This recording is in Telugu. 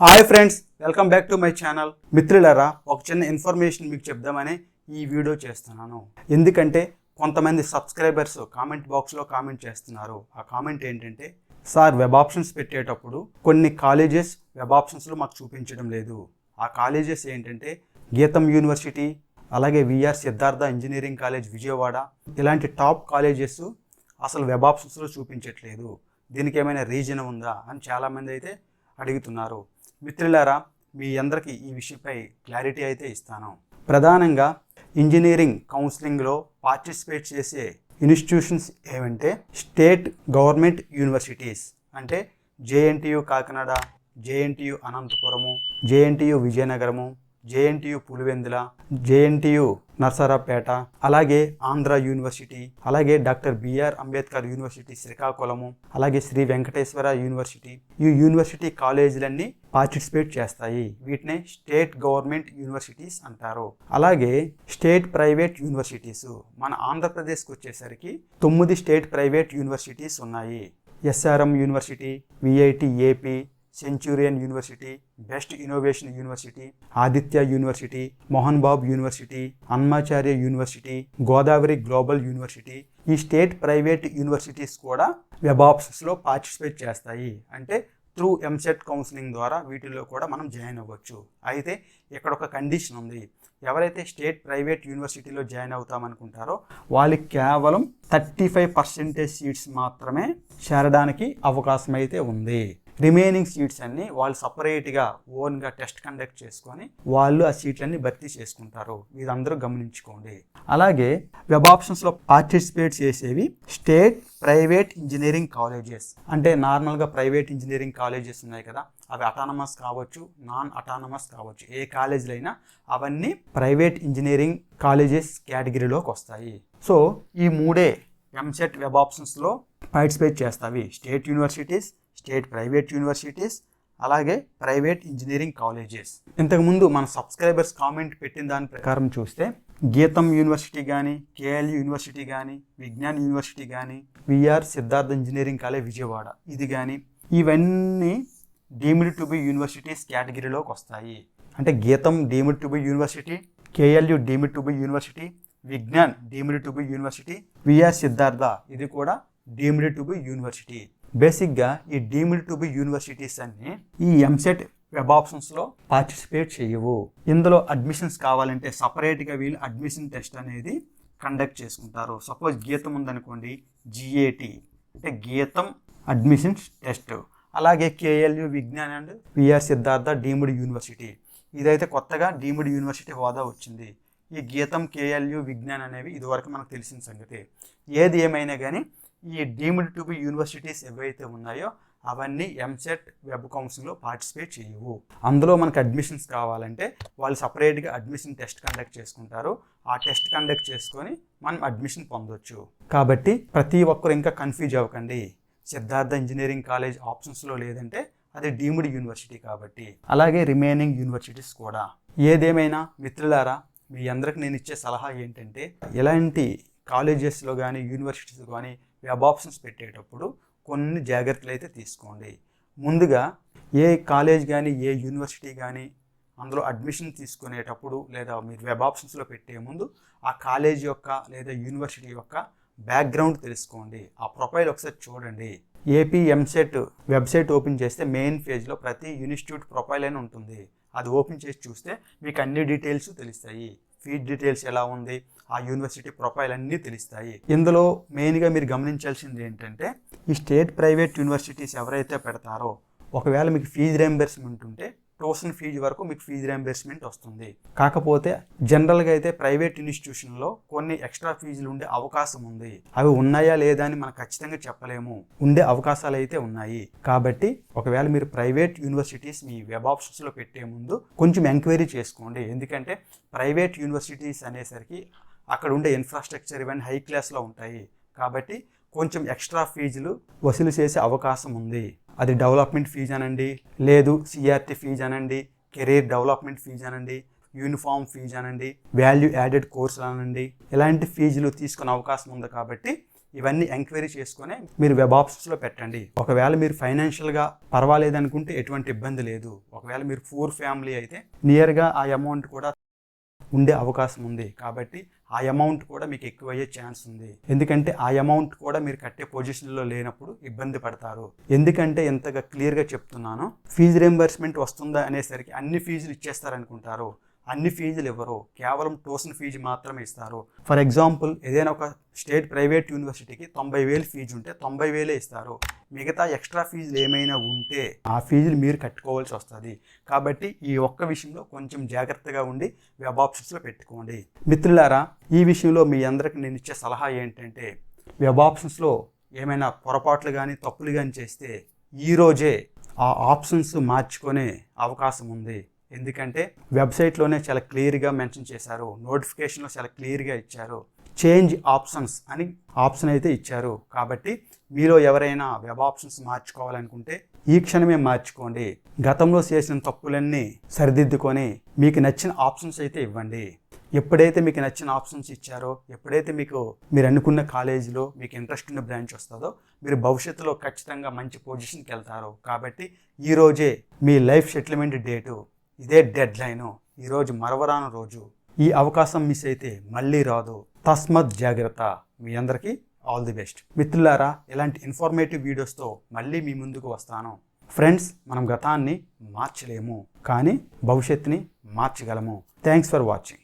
Hi friends welcome back to my channel. మిత్రులారా ఒక చిన్న ఇన్ఫర్మేషన్ మీకు చెప్దామని ఈ వీడియో చేస్తున్నాను. ఎందుకంటే కొంతమంది సబ్స్క్రైబర్స్ కామెంట్ బాక్స్లో కామెంట్ చేస్తున్నారు. ఆ కామెంట్ ఏంటంటే సార్ వెబ్ ఆప్షన్స్ పెట్టేటప్పుడు కొన్ని కాలేజెస్ వెబ్ ఆప్షన్స్లో మాకు చూపించడం లేదు. ఆ కాలేజెస్ ఏంటంటే గీతం యూనివర్సిటీ అలాగే VR Siddhartha engineering college Vijayawada ఇలాంటి టాప్ కాలేజెస్ అసలు వెబ్ ఆప్షన్స్లో చూపించట్లేదు. దీనికి ఏమైనా రీజన్ ఉందా? అని చాలామంది అయితే అడుగుతున్నారు. మిత్రులారా మీ అందరికీ ఈ విషయంపై క్లారిటీ అయితే ఇస్తాను. ప్రధానంగా ఇంజనీరింగ్ కౌన్సిలింగ్లో పార్టిసిపేట్ చేసే ఇన్స్టిట్యూషన్స్ ఏమంటే స్టేట్ గవర్నమెంట్ యూనివర్సిటీస్ అంటే JNTU Kakinada JNTU Anantapuramu JNTU Vizianagaram JNTU Pulivendula JNTU Narasaraopet అలాగే ఆంధ్ర యూనివర్సిటీ అలాగే doctor BR Ambedkar university Srikakulam అలాగే శ్రీ వెంకటేశ్వర యూనివర్సిటీ. ఈ యూనివర్సిటీ కాలేజీలన్నీ పార్టిసిపేట్ చేస్తాయి. వీటిని స్టేట్ గవర్నమెంట్ యూనివర్సిటీస్ అంటారు. అలాగే స్టేట్ ప్రైవేట్ యూనివర్సిటీస్. మన ఆంధ్రప్రదేశ్కి వచ్చేసరికి తొమ్మిది స్టేట్ ప్రైవేట్ యూనివర్సిటీస్ ఉన్నాయి. SRM university VIT AP Centurion university best innovation university Aditya university Mohan Babu university Annamacharya university Godavari global university ఈ స్టేట్ ప్రైవేట్ యూనివర్సిటీస్ కూడా వెబ్ ఆప్షన్స్లో పార్టిసిపేట్ చేస్తాయి. అంటే త్రూ ఎంసెట్ కౌన్సిలింగ్ ద్వారా వీటిలో కూడా మనం జాయిన్ అవ్వచ్చు. అయితే ఇక్కడ ఒక కండిషన్ ఉంది. ఎవరైతే స్టేట్ ప్రైవేట్ యూనివర్సిటీలో జాయిన్ అవుతామనుకుంటారో వాళ్ళకి కేవలం థర్టీ ఫైవ్ పర్సెంటేజ్ సీట్స్ మాత్రమే చేరడానికి అవకాశం అయితే ఉంది. రిమైనింగ్ సీట్స్ అన్ని వాళ్ళు సపరేట్గా ఓన్గా టెస్ట్ కండక్ట్ చేసుకొని వాళ్ళు ఆ సీట్లన్నీ భర్తీ చేసుకుంటారు. ఇది అందరూ గమనించుకోండి. అలాగే వెబ్ ఆప్షన్స్లో పార్టిసిపేట్ చేసేవి స్టేట్ ప్రైవేట్ ఇంజనీరింగ్ కాలేజెస్ అంటే నార్మల్గా ప్రైవేట్ ఇంజనీరింగ్ కాలేజెస్ ఉన్నాయి కదా అవి అటానమస్ కావచ్చు నాన్ అటానమస్ కావచ్చు. ఏ కాలేజీలు అయినా అవన్నీ ప్రైవేట్ ఇంజనీరింగ్ కాలేజెస్ కేటగిరీలోకి వస్తాయి. సో ఈ మూడే ఎంసెట్ వెబ్ ఆప్షన్స్లో participate చేస్తావి. State universities state private universities అలాగే ప్రైవేట్ ఇంజనీరింగ్ కాలేజెస్. ఇంతకుముందు మన సబ్స్క్రైబర్స్ కామెంట్ పెట్టిన దాని ప్రకారం చూస్తే గీతం యూనివర్సిటీ కానీ కేఎల్ యూనివర్సిటీ కానీ విజ్ఞాన్ యూనివర్సిటీ కానీ VR Siddhartha engineering college Vijayawada ఇది కానీ ఇవన్నీ డీమ్డ్ టు బి యూనివర్సిటీస్ కేటగిరీలోకి వస్తాయి. అంటే GITAM deemed to be university KLU deemed to be university Vignan deemed to be university VR Siddhartha ఇది కూడా డీమ్డ్ టు బి యూనివర్సిటీ. బేసిక్గా ఈ డీమ్డ్ టు బి యూనివర్సిటీస్ అన్ని ఈ ఎంసెట్ వెబ్ ఆప్షన్స్లో పార్టిసిపేట్ చేయవు. ఇందులో అడ్మిషన్స్ కావాలంటే సపరేట్గా వీళ్ళు అడ్మిషన్ టెస్ట్ అనేది కండక్ట్ చేసుకుంటారు. సపోజ్ గీతం ఉందనుకోండి జిఏటి అంటే గీతం అడ్మిషన్స్ టెస్ట్. అలాగే KLU Vignan and VR Siddhartha deemed university. ఇదైతే కొత్తగా డీమ్డ్ యూనివర్సిటీ హోదా వచ్చింది. ఈ గీతం కేఎల్యు విజ్ఞాన్ అనేవి ఇదివరకు మనకు తెలిసిన సంగతి. ఏది ఏమైనా కానీ ఈ డీమ్డ్ టు బి యూనివర్సిటీస్ ఏవైతే ఉన్నాయో అవన్నీ ఎంసెట్ వెబ్ కౌన్సిలింగ్లో పార్టిసిపేట్ చేయవు. అందులో మనకు అడ్మిషన్స్ కావాలంటే వాళ్ళు సపరేట్గా అడ్మిషన్ టెస్ట్ కండక్ట్ చేసుకుంటారు. ఆ టెస్ట్ కండక్ట్ చేసుకొని మనం అడ్మిషన్ పొందొచ్చు. కాబట్టి ప్రతి ఒక్కరు ఇంకా కన్ఫ్యూజ్ అవ్వకండి. సిద్ధార్థ ఇంజనీరింగ్ కాలేజ్ ఆప్షన్స్లో లేదంటే అది డీమ్డ్ యూనివర్సిటీ కాబట్టి. అలాగే రిమైనింగ్ యూనివర్సిటీస్ కూడా. ఏదేమైనా మిత్రులారా మీ అందరికి నేను ఇచ్చే సలహా ఏంటంటే ఎలాంటి కాలేజెస్లో కానీ యూనివర్సిటీస్ కానీ వెబ్ ఆప్షన్స్ పెట్టేటప్పుడు కొన్ని జాగ్రత్తలు అయితే తీసుకోండి. ముందుగా ఏ కాలేజ్ కానీ ఏ యూనివర్సిటీ కానీ అందులో అడ్మిషన్ తీసుకునేటప్పుడు లేదా మీరు వెబ్ ఆప్షన్స్లో పెట్టే ముందు ఆ కాలేజ్ యొక్క లేదా యూనివర్సిటీ యొక్క బ్యాక్గ్రౌండ్ తెలుసుకోండి. ఆ ప్రొఫైల్ ఒకసారి చూడండి. ఏపీ ఎంసెట్ వెబ్సైట్ ఓపెన్ చేస్తే మెయిన్ పేజ్లో ప్రతి ఇన్స్టిట్యూట్ ప్రొఫైల్ అని ఉంటుంది. అది ఓపెన్ చేసి చూస్తే మీకు అన్ని డీటెయిల్స్ తెలుస్తాయి. ఫీజ్ డీటెయిల్స్ ఎలా ఉంది ఆ యూనివర్సిటీ ప్రొఫైల్ అన్నీ తెలుస్తాయి. ఇందులో మెయిన్గా మీరు గమనించాల్సింది ఏంటంటే ఈ స్టేట్ ప్రైవేట్ యూనివర్సిటీస్ ఎవరైతే పెడతారో ఒకవేళ మీకు ఫీజు రియంబర్స్మెంట్ ఉంటే ట్యూషన్ ఫీజు వరకు మీకు ఫీజు రియంబర్స్మెంట్ వస్తుంది. కాకపోతే జనరల్గా అయితే ప్రైవేట్ ఇన్స్టిట్యూషన్లో కొన్ని ఎక్స్ట్రా ఫీజులు ఉండే అవకాశం ఉంది. అవి ఉన్నాయా లేదా అని మనం ఖచ్చితంగా చెప్పలేము. ఉండే అవకాశాలు అయితే ఉన్నాయి. కాబట్టి ఒకవేళ మీరు ప్రైవేట్ యూనివర్సిటీస్ మీ వెబ్ ఆప్షన్స్లో పెట్టే ముందు కొంచెం ఎంక్వైరీ చేసుకోండి. ఎందుకంటే ప్రైవేట్ యూనివర్సిటీస్ అనేసరికి అక్కడ ఉండే ఇన్ఫ్రాస్ట్రక్చర్ ఇవన్నీ హై క్లాస్లో ఉంటాయి. కాబట్టి కొంచెం ఎక్స్ట్రా ఫీజులు వసూలు చేసే అవకాశం ఉంది. అది డెవలప్మెంట్ ఫీజు అనండి. లేదు సిఆర్టీ ఫీజు అనండి. కెరీర్ డెవలప్మెంట్ ఫీజు అనండి. యూనిఫామ్ ఫీజు అనండి. వాల్యూ యాడెడ్ కోర్సులు అనండి. ఇలాంటి ఫీజులు తీసుకునే అవకాశం ఉంది కాబట్టి ఇవన్నీ ఎంక్వైరీ చేసుకొని మీరు వెబ్ ఆప్షన్స్లో పెట్టండి. ఒకవేళ మీరు ఫైనాన్షియల్గా పర్వాలేదు అనుకుంటే ఎటువంటి ఇబ్బంది లేదు. ఒకవేళ మీరు పూర్ ఫ్యామిలీ అయితే నియర్గా ఆ అమౌంట్ కూడా ఉండే అవకాశం ఉంది. కాబట్టి ఆ అమౌంట్ కూడా మీకు ఎక్కువ అయ్యే ఛాన్స్ ఉంది. ఎందుకంటే ఆ అమౌంట్ కూడా మీరు కట్టే పొజిషన్లో లేనప్పుడు ఇబ్బంది పడతారు. ఎందుకంటే ఎంతగా క్లియర్గా చెప్తున్నాను ఫీజు రియంబర్స్మెంట్ వస్తుందా అనేసరికి అన్ని ఫీజులు ఇచ్చేస్తారనుకుంటారు. అన్ని ఫీజులు ఇవ్వరు. కేవలం ట్యూషన్ ఫీజు మాత్రమే ఇస్తారు. ఫర్ ఎగ్జాంపుల్ ఏదైనా ఒక స్టేట్ ప్రైవేట్ యూనివర్సిటీకి తొంభై వేలు ఫీజు ఉంటే తొంభై వేలే ఇస్తారు. మిగతా ఎక్స్ట్రా ఫీజులు ఏమైనా ఉంటే ఆ ఫీజులు మీరు కట్టుకోవాల్సి వస్తుంది. కాబట్టి ఈ ఒక్క విషయంలో కొంచెం జాగ్రత్తగా ఉండి వెబ్ ఆప్షన్స్లో పెట్టుకోండి. మిత్రులారా ఈ విషయంలో మీ అందరికి నేను ఇచ్చే సలహా ఏంటంటే వెబ్ ఆప్షన్స్లో ఏమైనా పొరపాట్లు కానీ తప్పులు కానీ చేస్తే ఈరోజే ఆ ఆప్షన్స్ మార్చుకునే అవకాశం ఉంది. ఎందుకంటే వెబ్సైట్లోనే చాలా క్లియర్గా మెన్షన్ చేశారు నోటిఫికేషన్లో చాలా క్లియర్గా ఇచ్చారు చేంజ్ ఆప్షన్స్ అని ఆప్షన్ అయితే ఇచ్చారు. కాబట్టి మీలో ఎవరైనా వెబ్ ఆప్షన్స్ మార్చుకోవాలనుకుంటే ఈ క్షణమే మార్చుకోండి. గతంలో చేసిన తప్పులన్నీ సరిదిద్దుకొని మీకు నచ్చిన ఆప్షన్స్ అయితే ఇవ్వండి. ఎప్పుడైతే మీకు నచ్చిన ఆప్షన్స్ ఇచ్చారో ఎప్పుడైతే మీకు మీరు అనుకున్న కాలేజీలో మీకు ఇంట్రెస్ట్ ఉన్న బ్రాంచ్ వస్తుందో మీరు భవిష్యత్తులో ఖచ్చితంగా మంచి పొజిషన్కి వెళ్తారు. కాబట్టి ఈరోజే మీ లైఫ్ సెటిల్మెంట్ డేటు ఇదే డెడ్ లైను ఈరోజు మరవరాను రోజు. ఈ అవకాశం మిస్ అయితే మళ్ళీ రాదు. తస్మత్ జాగ్రత్త. మీ అందరికీ ఆల్ ది బెస్ట్ మిత్రులారా ఇలాంటి ఇన్ఫర్మేటివ్ వీడియోస్తో మళ్ళీ మీ ముందుకు వస్తాను. ఫ్రెండ్స్ మనం గతాన్ని మార్చలేము. కానీ భవిష్యత్తుని మార్చగలము. Thanks for watching